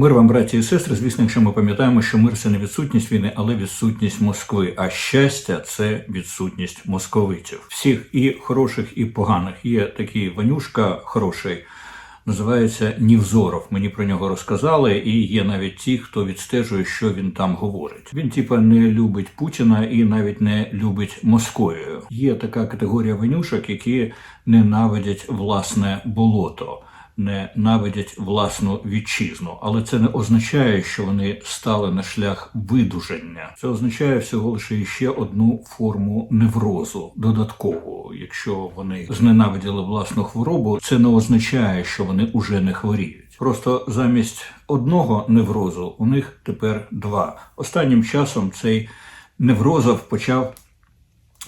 Мир вам, браті і сестри. Звісно, якщо ми пам'ятаємо, що мир це не відсутність війни, але відсутність Москви. А щастя це відсутність московитів. Всіх і хороших, і поганих. Є такий Ванюшка хороший. Називається Нівзоров. Мені про нього розказали, і є навіть ті, хто відстежує, що він там говорить. Він, типа, не любить Путіна і навіть не любить Московію. Є така категорія ванюшок, які ненавидять власне болото ненавидять власну вітчизну, але це не означає, що вони стали на шлях видуження. Це означає всього лише ще одну форму неврозу додаткову. Якщо вони зненавиділи власну хворобу, це не означає, що вони уже не хворіють. Просто замість одного неврозу у них тепер два. Останнім часом цей неврозов почав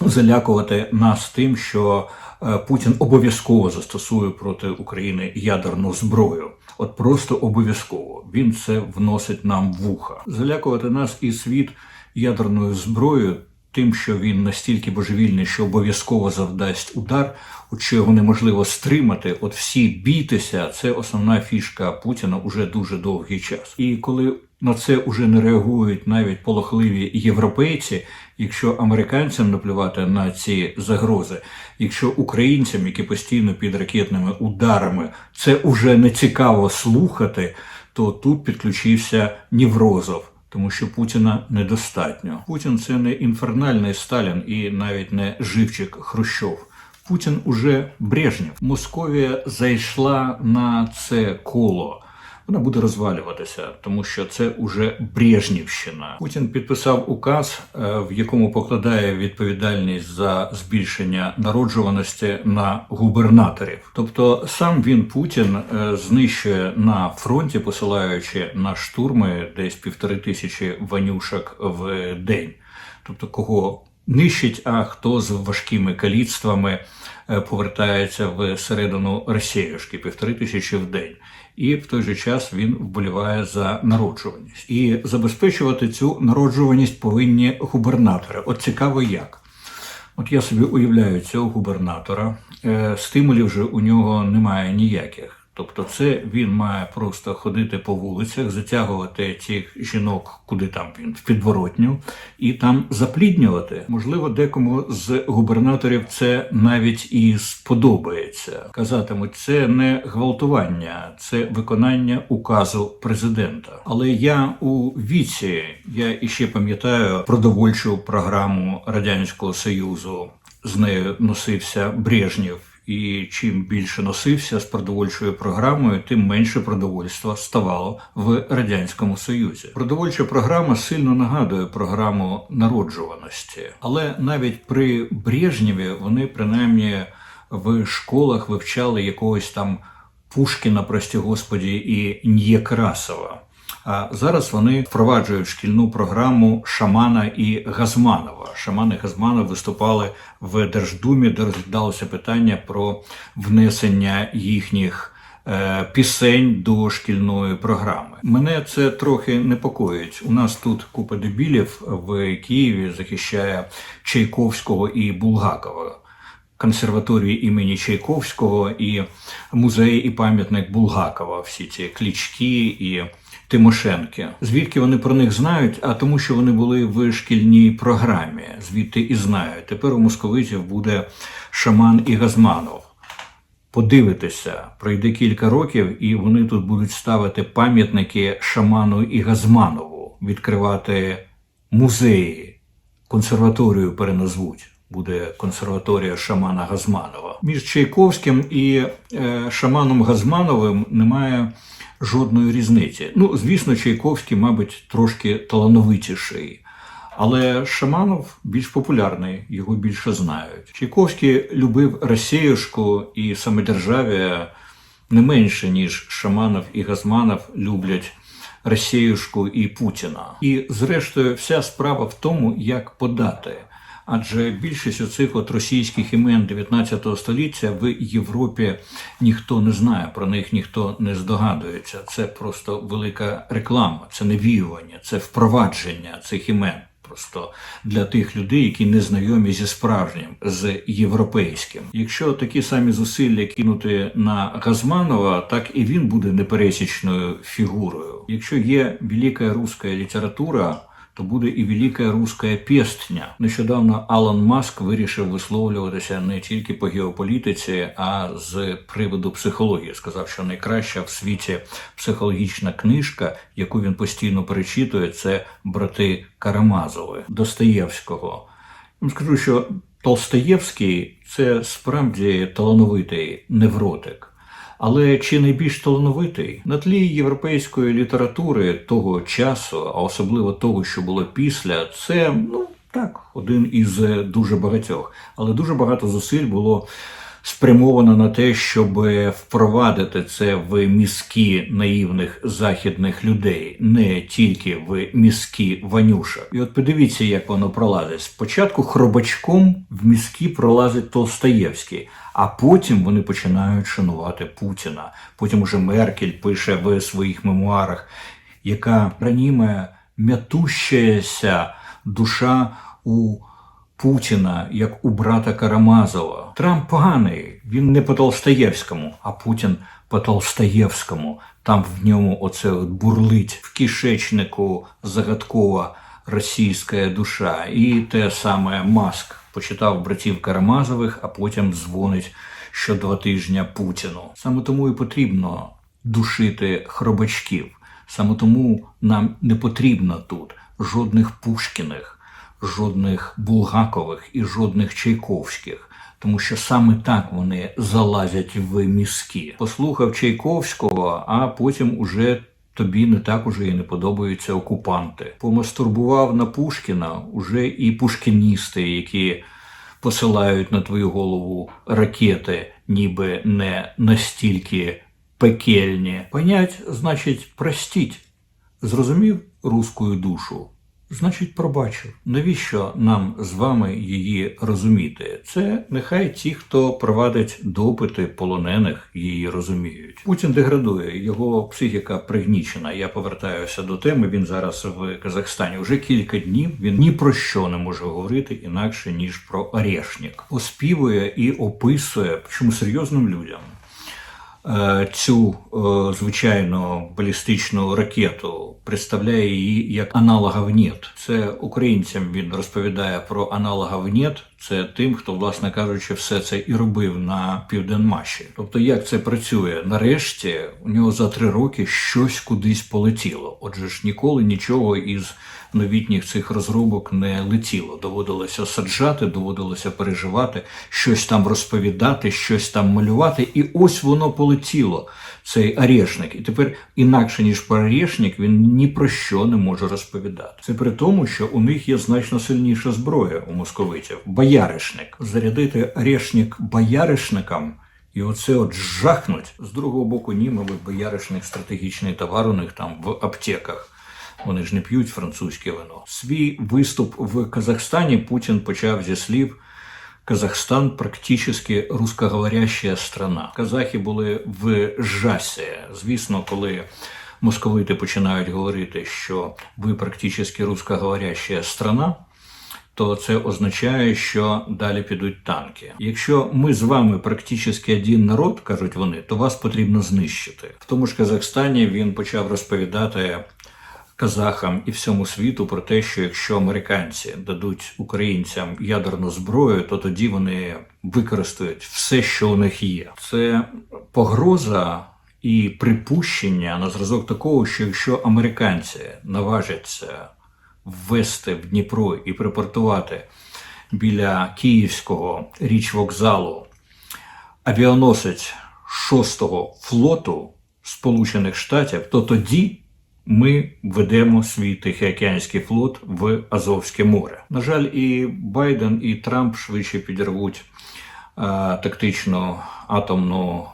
залякувати нас тим, що е, Путін обов'язково застосує проти України ядерну зброю. От просто обов'язково він це вносить нам в вуха. Залякувати нас і світ ядерною зброєю. Тим, що він настільки божевільний, що обов'язково завдасть удар, от що його неможливо стримати, от всі бійтеся, це основна фішка Путіна уже дуже довгий час. І коли на це уже не реагують навіть полохливі європейці, якщо американцям наплювати на ці загрози, якщо українцям, які постійно під ракетними ударами, це уже не цікаво слухати, то тут підключився Ніврозов. Тому що Путіна недостатньо. Путін це не інфернальний Сталін і навіть не живчик Хрущов. Путін уже Брежнєв. Московія зайшла на це коло. Вона буде розвалюватися, тому що це уже Брежнівщина. Путін підписав указ, е, в якому покладає відповідальність за збільшення народжуваності на губернаторів. Тобто сам він Путін е, знищує на фронті, посилаючи на штурми десь півтори тисячі ванюшок в день. Тобто, кого нищить, а хто з важкими каліцтвами е, повертається в середину Росіюшки, півтори тисячі в день. І в той же час він вболіває за народжуваність. І забезпечувати цю народжуваність повинні губернатори. От цікаво як. От я собі уявляю цього губернатора, Е, стимулів же у нього немає ніяких. Тобто, це він має просто ходити по вулицях, затягувати цих жінок, куди там він в підворотню, і там запліднювати. Можливо, декому з губернаторів це навіть і сподобається. Казатимуть, це не гвалтування, це виконання указу президента. Але я у віці, я іще пам'ятаю продовольчу програму радянського союзу. З нею носився Брежнєв. І чим більше носився з продовольчою програмою, тим менше продовольства ставало в радянському союзі. Продовольча програма сильно нагадує програму народжуваності, але навіть при Брежнєві вони принаймні в школах вивчали якогось там Пушкіна, прості господі, і Нєкрасова. А зараз вони впроваджують шкільну програму Шамана і Газманова. Шаман і Газманов виступали в Держдумі, де розглядалося питання про внесення їхніх е, пісень до шкільної програми. Мене це трохи непокоїть. У нас тут купа дебілів в Києві захищає Чайковського і Булгакова. Консерваторії імені Чайковського і музей і пам'ятник Булгакова. Всі ці клічки і Тимошенки. Звідки вони про них знають? А тому, що вони були в шкільній програмі, звідти і знають. Тепер у московитів буде Шаман і Газманов. Подивитися, пройде кілька років, і вони тут будуть ставити пам'ятники Шаману і Газманову, відкривати музеї, консерваторію переназвуть. Буде консерваторія Шамана Газманова. Між Чайковським і е, Шаманом Газмановим немає жодної різниці. Ну, звісно, Чайковський, мабуть, трошки талановитіший. Але Шаманов більш популярний, його більше знають. Чайковський любив Росіюшку і самодержав'я не менше, ніж Шаманов і Газманов люблять Росіюшку і Путіна. І, зрештою, вся справа в тому, як подати. Адже більшість оцих от російських імен 19 століття в Європі ніхто не знає, про них ніхто не здогадується. Це просто велика реклама, це навіювання, це впровадження цих імен. Просто для тих людей, які не знайомі зі справжнім, з європейським. Якщо такі самі зусилля кинути на Газманова, так і він буде непересічною фігурою. Якщо є велика руська література, то буде і велика руська пєстня. Нещодавно Алан Маск вирішив висловлюватися не тільки по геополітиці, а з приводу психології. Сказав, що найкраща в світі психологічна книжка, яку він постійно перечитує, це брати Карамазови Достоєвського. Я скажу, що Толстоєвський це справді талановитий невротик. Але чи найбільш талановитий на тлі європейської літератури того часу, а особливо того, що було після, це ну так, один із е, дуже багатьох. Але дуже багато зусиль було спрямовано на те, щоб впровадити це в мізки наївних західних людей, не тільки в мізки Ванюша. І от подивіться, як воно пролазить. Спочатку хробачком в мізки пролазить Толстоєвський, а потім вони починають шанувати Путіна. Потім уже Меркель пише в своїх мемуарах, яка раніме м'ятущаяся душа у Путіна, як у брата Карамазова. Трамп поганий, він не по Толстоєвському, а Путін по Толстоєвському. Там в ньому оце от бурлить в кишечнику загадкова російська душа. І те саме Маск почитав братів Карамазових, а потім дзвонить що два тижня Путіну. Саме тому і потрібно душити хробачків. Саме тому нам не потрібно тут жодних Пушкіних, жодних Булгакових і жодних Чайковських. Тому що саме так вони залазять в мізки. Послухав Чайковського, а потім уже тобі не так уже і не подобаються окупанти. Помастурбував на Пушкіна уже і пушкіністи, які посилають на твою голову ракети, ніби не настільки пекельні. Понять, значить, простіть. Зрозумів руською душу? Значить, пробачив. Навіщо нам з вами її розуміти? Це нехай ті, хто провадить допити полонених, її розуміють. Путін деградує, його психіка пригнічена. Я повертаюся до теми. Він зараз в Казахстані. Уже кілька днів він ні про що не може говорити інакше ніж про орешник. Оспівує і описує, чому серйозним людям. Е, Цю е, звичайну балістичну ракету представляє її як аналогов нет. Це українцям він розповідає про аналогов нет. Це тим, хто, власне кажучи, все це і робив на південмаші. Тобто, як це працює? Нарешті у нього за три роки щось кудись полетіло. Отже ж ніколи нічого із новітніх цих розробок не летіло. Доводилося саджати, доводилося переживати, щось там розповідати, щось там малювати, і ось воно полетіло. Цей орешник. І тепер інакше ніж про орешник, він ні про що не може розповідати. Це при тому, що у них є значно сильніша зброя у московитів бояришник. Зарядити орешник бояришникам. І оце от жахнуть. З другого боку, ні, мабуть, бояришник стратегічний товар у них там в аптеках. Вони ж не п'ють французьке вино. Свій виступ в Казахстані Путін почав зі слів. Казахстан практически русскоговорящая страна. Казахи були в жасі. Звісно, коли московити починають говорити, що ви практически русскоговорящая страна, то це означає, що далі підуть танки. Якщо ми з вами практично один народ, кажуть вони, то вас потрібно знищити. В тому ж Казахстані він почав розповідати казахам і всьому світу про те, що якщо американці дадуть українцям ядерну зброю, то тоді вони використають все, що у них є. Це погроза і припущення на зразок такого, що якщо американці наважаться ввести в Дніпро і припортувати біля Київського річ вокзалу авіаносець 6-го флоту Сполучених Штатів, то тоді ми ведемо свій Тихоокеанський флот в Азовське море. На жаль, і Байден, і Трамп швидше підірвуть е, тактичну атомну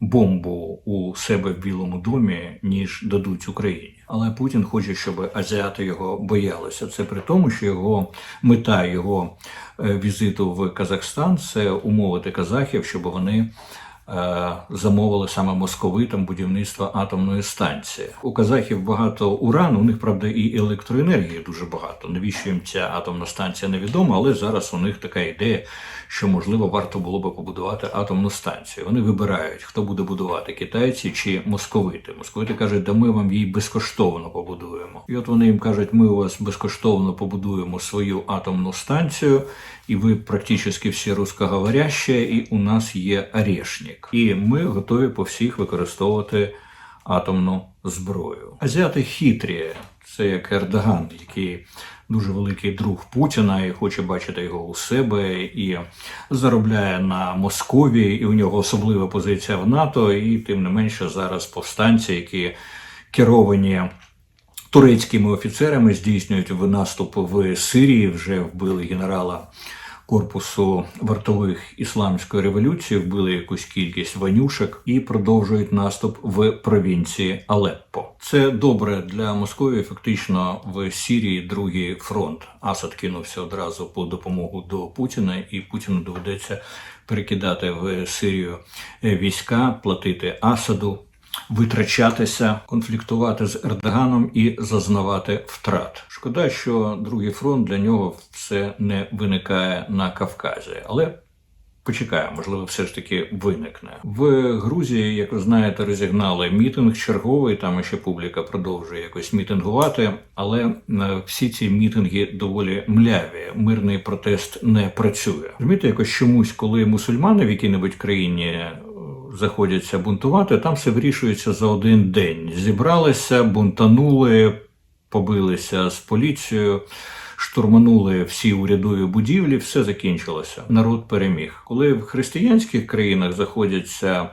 бомбу у себе в Білому домі, ніж дадуть Україні. Але Путін хоче, щоб азіати його боялися. Це при тому, що його мета його е, візиту в Казахстан це умовити казахів, щоб вони замовили саме московитам будівництво атомної станції. У казахів багато урану, у них правда і електроенергії дуже багато. Навіщо їм ця атомна станція невідома, але зараз у них така ідея, що можливо варто було би побудувати атомну станцію. Вони вибирають, хто буде будувати китайці чи московити. Московити кажуть, да ми вам її безкоштовно побудуємо. І от вони їм кажуть, ми у вас безкоштовно побудуємо свою атомну станцію, і ви практично всі русскоговорящі, і у нас є орешник. І ми готові по всіх використовувати атомну зброю. Азіати хитрі, це як Ердоган, який дуже великий друг Путіна і хоче бачити його у себе, і заробляє на Московії, і у нього особлива позиція в НАТО. І тим не менше зараз повстанці, які керовані. Турецькими офіцерами здійснюють в наступ в Сирії. Вже вбили генерала корпусу вартових ісламської революції, вбили якусь кількість ванюшек і продовжують наступ в провінції Алеппо. Це добре для Московії. Фактично в Сирії другий фронт. Асад кинувся одразу по допомогу до Путіна, і Путіну доведеться перекидати в Сирію війська, платити Асаду витрачатися, конфліктувати з Ердоганом і зазнавати втрат. Шкода, що другий фронт для нього все не виникає на Кавказі, але. Почекаємо, можливо, все ж таки виникне в Грузії. Як ви знаєте, розігнали мітинг черговий. Там ще публіка продовжує якось мітингувати, але е, всі ці мітинги доволі мляві. Мирний протест не працює. Розумієте, якось чомусь, коли мусульмани в якій-небудь країні е, заходяться бунтувати, там все вирішується за один день. Зібралися, бунтанули, побилися з поліцією. Штурманули всі урядові будівлі, все закінчилося. Народ переміг. Коли в християнських країнах заходяться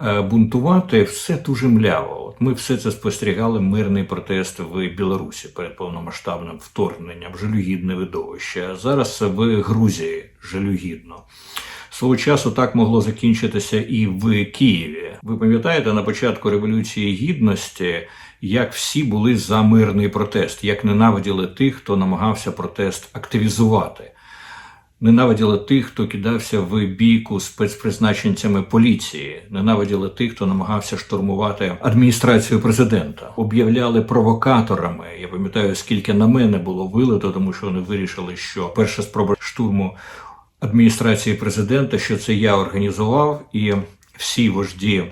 е, бунтувати, все дуже мляво. От ми все це спостерігали. Мирний протест в Білорусі перед повномасштабним вторгненням, жалюгідне видовище. Зараз в Грузії жалюгідно. Свого часу так могло закінчитися і в Києві. Ви пам'ятаєте на початку революції гідності, як всі були за мирний протест, як ненавиділи тих, хто намагався протест активізувати. Ненавиділи тих, хто кидався в бійку спецпризначенцями поліції, ненавиділи тих, хто намагався штурмувати адміністрацію президента, об'являли провокаторами. Я пам'ятаю, скільки на мене було вилито, тому що вони вирішили, що перша спроба штурму адміністрації президента, що це я організував, і всі вожді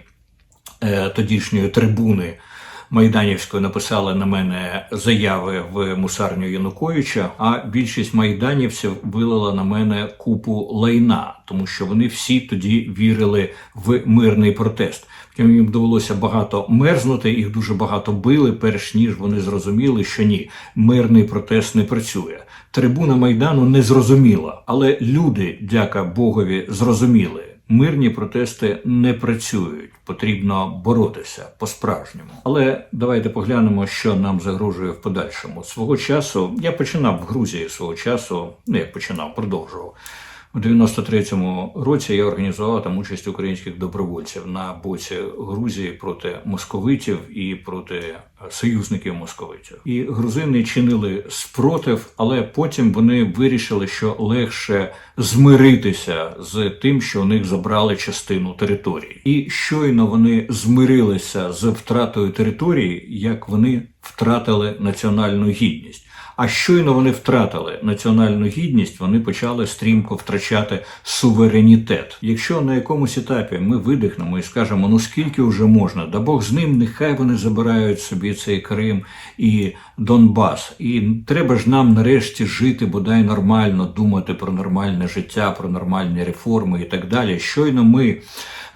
е, тодішньої трибуни Майданівської написали на мене заяви в мусарню Януковича. А більшість майданівців вилила на мене купу лайна, тому що вони всі тоді вірили в мирний протест. Втім, їм довелося багато мерзнути, їх дуже багато били, перш ніж вони зрозуміли, що ні, мирний протест не працює. Трибуна майдану не зрозуміла, але люди, дяка Богові, зрозуміли. Мирні протести не працюють, потрібно боротися по-справжньому. Але давайте поглянемо, що нам загрожує в подальшому. Свого часу я починав в Грузії свого часу, не як починав, продовжував. У 93-му році я організував там участь українських добровольців на боці Грузії проти московитів і проти союзників московитів. І грузини чинили спротив, але потім вони вирішили, що легше змиритися з тим, що у них забрали частину території. І щойно вони змирилися з втратою території, як вони втратили національну гідність. А щойно вони втратили національну гідність, вони почали стрімко втрачати суверенітет. Якщо на якомусь етапі ми видихнемо і скажемо, ну скільки вже можна, да Бог з ним, нехай вони забирають собі цей Крим і Донбас. І треба ж нам нарешті жити бодай нормально, думати про нормальне життя, про нормальні реформи і так далі. Щойно ми.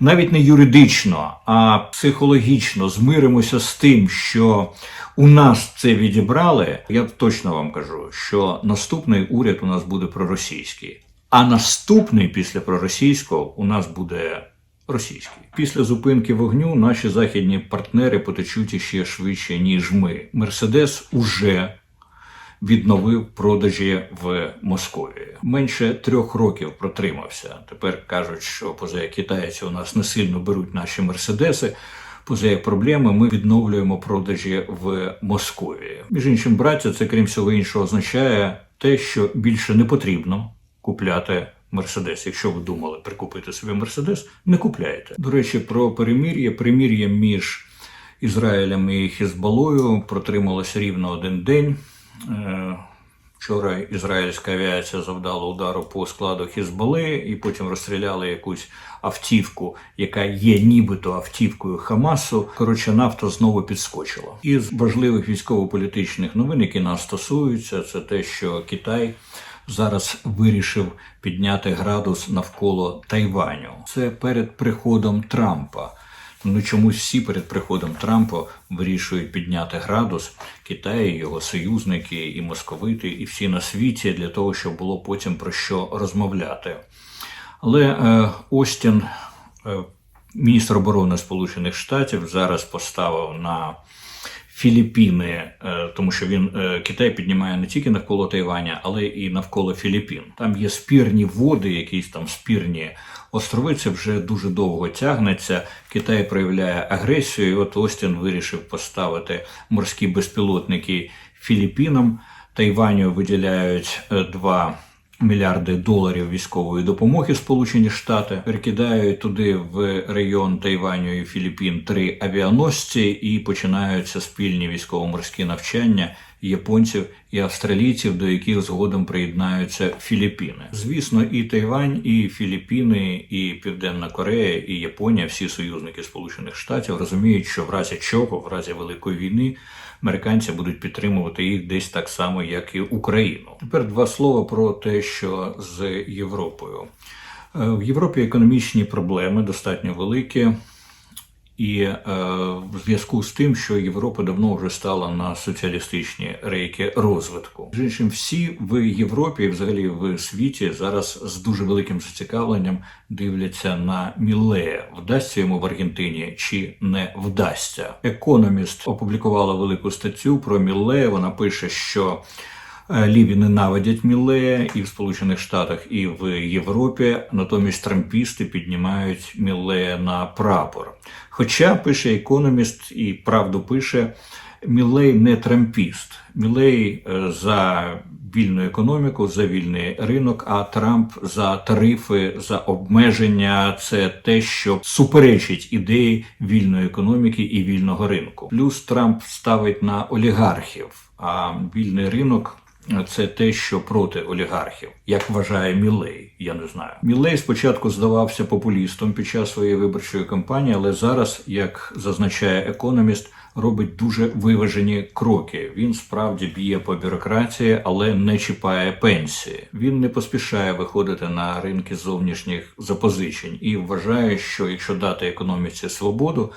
Навіть не юридично, а психологічно змиримося з тим, що у нас це відібрали. Я точно вам кажу, що наступний уряд у нас буде проросійський, а наступний після проросійського у нас буде російський. Після зупинки вогню наші західні партнери потечуть іще швидше ніж ми. Мерседес уже відновив продажі в Московії. Менше трьох років протримався. Тепер кажуть, що поза китайці у нас не сильно беруть наші мерседеси. Поза проблеми, ми відновлюємо продажі в Московії. Між іншим, браття, це крім всього іншого означає те, що більше не потрібно купляти Мерседес. Якщо ви думали прикупити собі Мерседес, не купляйте. До речі, про перемір'я. Перемір'я між Ізраїлем і Хізбалою протрималося рівно один день. Вчора ізраїльська авіація завдала удару по складу Хізбали і потім розстріляли якусь автівку, яка є нібито автівкою Хамасу. Коротше, нафта знову підскочила. Із важливих військово-політичних новин, які нас стосуються, це те, що Китай зараз вирішив підняти градус навколо Тайваню. Це перед приходом Трампа. Ну чомусь всі перед приходом Трампа вирішують підняти градус Китай, його союзники, і московити, і всі на світі для того, щоб було потім про що розмовляти. Але е, Остін, е, міністр оборони Сполучених Штатів, зараз поставив на Філіппіни, е, тому що він е, Китай піднімає не тільки навколо Тайваня, але і навколо Філіппін. Там є спірні води, якісь там спірні острови. Це вже дуже довго тягнеться. Китай проявляє агресію. і От Остін вирішив поставити морські безпілотники Філіппінам. Тайваню виділяють е, 2 мільярди доларів військової допомоги Сполучені Штати перекидають туди в район Тайваню і Філіппін три авіаносці і починаються спільні військово-морські навчання японців і австралійців, до яких згодом приєднаються Філіппіни. Звісно, і Тайвань, і Філіппіни, і Південна Корея, і Японія, всі союзники Сполучених Штатів розуміють, що в разі чого, в разі великої війни, американці будуть підтримувати їх десь так само, як і Україну. Тепер два слова про те, що з Європою. Е, В Європі економічні проблеми достатньо великі. І е, в зв'язку з тим, що Європа давно вже стала на соціалістичні рейки розвитку. Між іншим, всі в Європі, і взагалі в світі, зараз з дуже великим зацікавленням дивляться на Мілея. Вдасться йому в Аргентині чи не вдасться. Економіст опублікувала велику статтю про Мілея. Вона пише, що Ліві ненавидять Мілея і в Сполучених Штатах, і в Європі. Натомість трампісти піднімають Мілея на прапор. Хоча пише економіст і правду пише, Мілей не трампіст. Мілей е, за вільну економіку, за вільний ринок, а Трамп за тарифи, за обмеження це те, що суперечить ідеї вільної економіки і вільного ринку. Плюс Трамп ставить на олігархів, а вільний ринок. Це те, що проти олігархів, як вважає Мілей. Я не знаю. Мілей спочатку здавався популістом під час своєї виборчої кампанії, але зараз, як зазначає економіст, робить дуже виважені кроки. Він справді б'є по бюрократії, але не чіпає пенсії. Він не поспішає виходити на ринки зовнішніх запозичень і вважає, що якщо дати економіці свободу,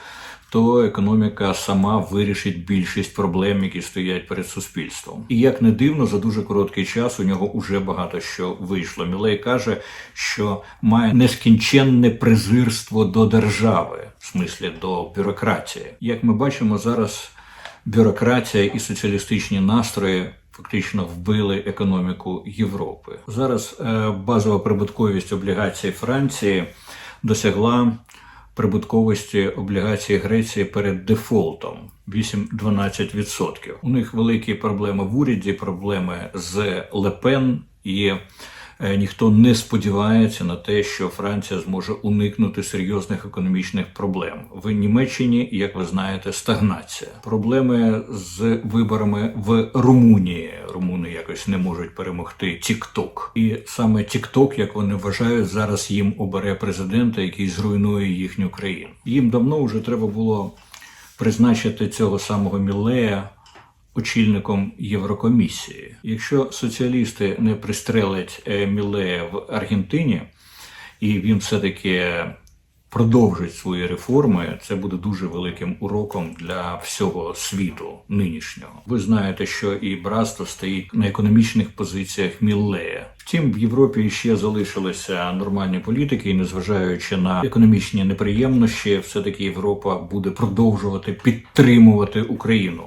то економіка сама вирішить більшість проблем, які стоять перед суспільством. І як не дивно, за дуже короткий час у нього уже багато що вийшло. Мілей каже, що має нескінченне презирство до держави, в смислі до бюрократії. Як ми бачимо зараз, бюрократія і соціалістичні настрої. Фактично вбили економіку Європи. Зараз е, базова прибутковість облігацій Франції досягла прибутковості облігацій Греції перед дефолтом 8-12%. У них великі проблеми в уряді, проблеми з Лепен і. Е, Ніхто не сподівається на те, що Франція зможе уникнути серйозних економічних проблем в Німеччині, як ви знаєте, стагнація. Проблеми з виборами в Румунії. Румуни якось не можуть перемогти TikTok. І саме TikTok, як вони вважають, зараз їм обере президента, який зруйнує їхню країну. Їм давно вже треба було призначити цього самого Мілея очільником Єврокомісії. Якщо соціалісти не пристрелять е, Мілея в Аргентині, і він все-таки продовжить свої реформи, це буде дуже великим уроком для всього світу нинішнього. Ви знаєте, що і братство стоїть на економічних позиціях Міллея. Втім, в Європі ще залишилися нормальні політики, і незважаючи на економічні неприємності, все таки Європа буде продовжувати підтримувати Україну.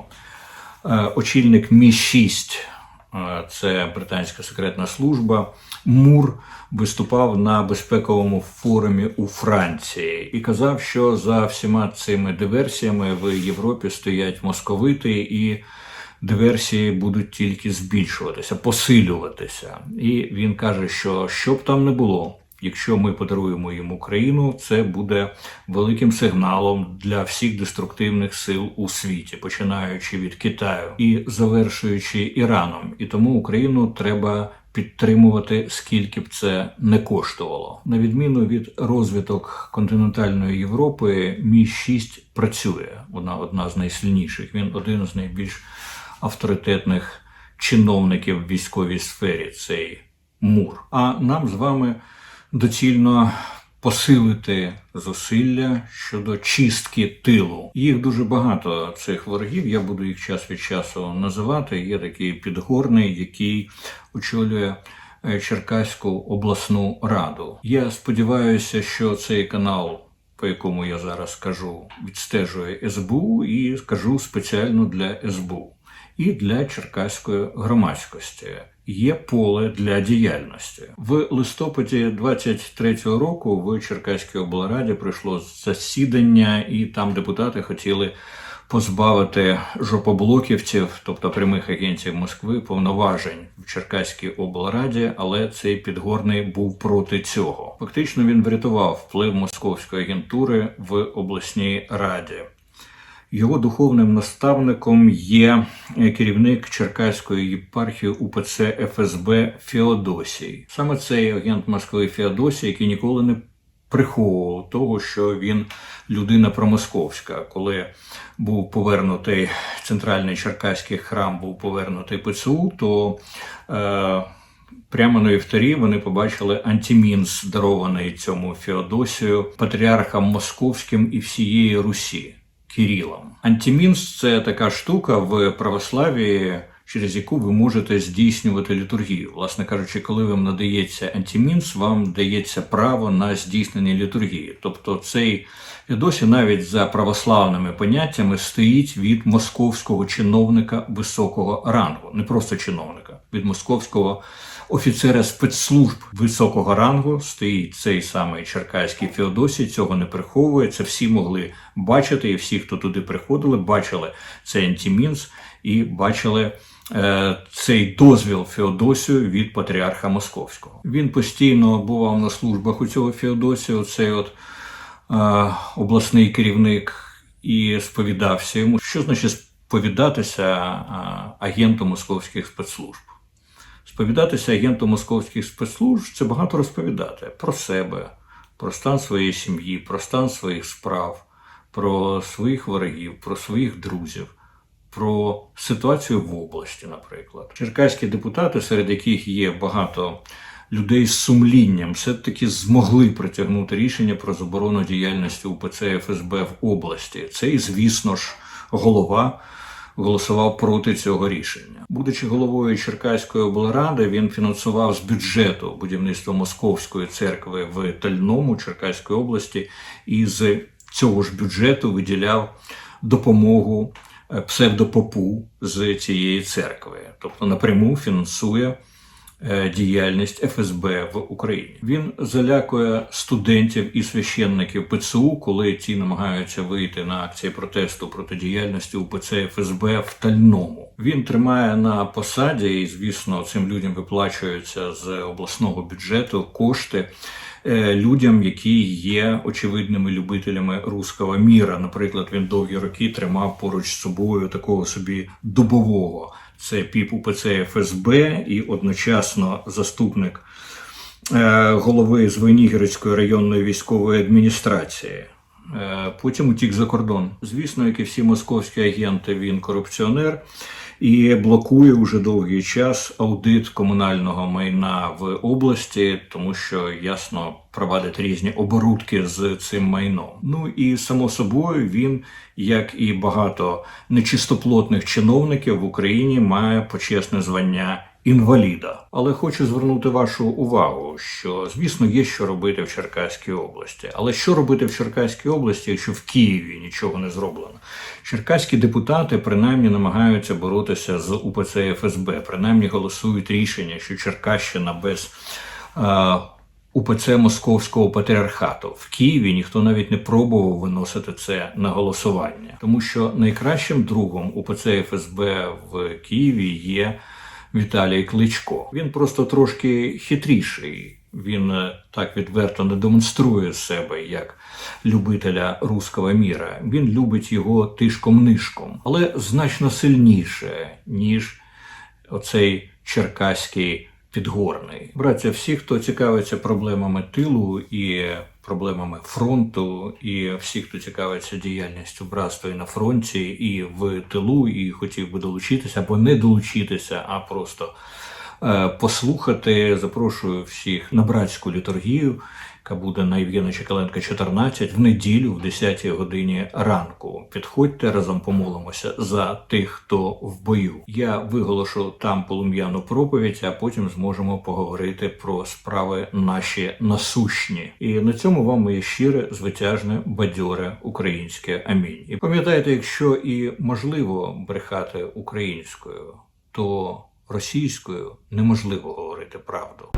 Е, Очільник Мі 6 е, це британська секретна служба. Мур виступав на безпековому форумі у Франції і казав, що за всіма цими диверсіями в Європі стоять московити і диверсії будуть тільки збільшуватися, посилюватися. І він каже, що що б там не було. Якщо ми подаруємо їм Україну, це буде великим сигналом для всіх деструктивних сил у світі, починаючи від Китаю і завершуючи Іраном. І тому Україну треба підтримувати, скільки б це не коштувало. На відміну від розвиток континентальної Європи, мі 6 працює. Вона одна з найсильніших. Він один з найбільш авторитетних чиновників в військовій сфері. Цей мур. А нам з вами доцільно посилити зусилля щодо чистки тилу. Їх дуже багато цих ворогів. Я буду їх час від часу називати. Є такий підгорний, який очолює. е, Черкаську обласну раду. Я сподіваюся, що цей канал, по якому я зараз кажу, відстежує СБУ і скажу спеціально для СБУ і для черкаської громадськості. Є поле для діяльності в листопаді 23-го року в Черкаській облраді пройшло засідання, і там депутати хотіли позбавити жопоблоківців, тобто прямих агентів Москви, повноважень в Черкаській облраді, але цей підгорний був проти цього. Фактично він врятував вплив московської агентури в обласній раді. Його духовним наставником є е, керівник Черкаської єпархії УПЦ ФСБ Феодосій. Саме цей агент Москви Феодосій, який ніколи не приховував того, що він людина промосковська. Коли був повернутий центральний черкаський храм, був повернутий ПЦУ, то е, Прямо на івторі вони побачили антимінс, дарований цьому Феодосію, патріархам московським і всієї Русі. Кирилом. Антимінс це така штука в православії, через яку ви можете здійснювати літургію. Власне кажучи, коли вам надається антимінс, вам дається право на здійснення літургії. Тобто цей досі навіть за православними поняттями стоїть від московського чиновника високого рангу, не просто чиновника, від московського офіцера спецслужб високого рангу стоїть цей самий черкаський Феодосій, цього не приховує. Це всі могли бачити, і всі, хто туди приходили, бачили цей антимінс і бачили. е, Цей дозвіл Феодосію від патріарха Московського. Він постійно бував на службах у цього Феодосію, цей от е, обласний керівник, і сповідався йому, що значить сповідатися е, агенту московських спецслужб. Сповідатися агенту московських спецслужб це багато розповідати про себе, про стан своєї сім'ї, про стан своїх справ, про своїх ворогів, про своїх друзів, про ситуацію в області, наприклад. Черкаські депутати, серед яких є багато людей з сумлінням, все-таки змогли притягнути рішення про заборону діяльності УПЦ ФСБ в області. Це і, звісно ж, голова голосував проти цього рішення. Будучи головою Черкаської облради, він фінансував з бюджету будівництво Московської церкви в Тальному Черкаської області, і з цього ж бюджету виділяв допомогу е, псевдопопу з цієї церкви, тобто напряму фінансує діяльність ФСБ в Україні. Він залякує студентів і священників ПЦУ, коли ті намагаються вийти на акції протесту проти діяльності УПЦ ФСБ в Тальному. Він тримає на посаді, і звісно, цим людям виплачуються з обласного бюджету кошти. е, Людям, які є очевидними любителями руського міра. Наприклад, він довгі роки тримав поруч з собою такого собі дубового. Це піп УПЦ ФСБ і одночасно заступник е, голови Звенігерської районної військової адміністрації. Е, Потім утік за кордон. Звісно, як і всі московські агенти, він корупціонер і блокує уже довгий час аудит комунального майна в області, тому що ясно провадить різні оборудки з цим майном. Ну і само собою він, як і багато нечистоплотних чиновників в Україні, має почесне звання інваліда. Але хочу звернути вашу увагу, що звісно є що робити в Черкаській області. Але що робити в Черкаській області, якщо в Києві нічого не зроблено? Черкаські депутати принаймні намагаються боротися з УПЦ ФСБ, принаймні голосують рішення, що Черкащина без. е, УПЦ Московського патріархату. В Києві ніхто навіть не пробував виносити це на голосування, тому що найкращим другом УПЦ ФСБ в Києві є Віталій Кличко. Він просто трошки хитріший. Він е, так відверто не демонструє себе як любителя руского міра. Він любить його тишком-нишком, але значно сильніше, ніж оцей черкаський підгорний. Браття, всі, хто цікавиться проблемами тилу і проблемами фронту, і всі, хто цікавиться діяльністю братства і на фронті, і в тилу, і хотів би долучитися або не долучитися, а просто е, послухати. Запрошую всіх на братську літургію, яка буде на Євгена Чекаленка 14 в неділю, в 10 годині ранку. Підходьте разом помолимося за тих, хто в бою. Я виголошу там полум'яну проповідь, а потім зможемо поговорити про справи наші насущні. І на цьому вам моє щире, звитяжне, бадьоре українське амінь. І пам'ятайте, якщо і можливо брехати українською, то російською неможливо говорити правду.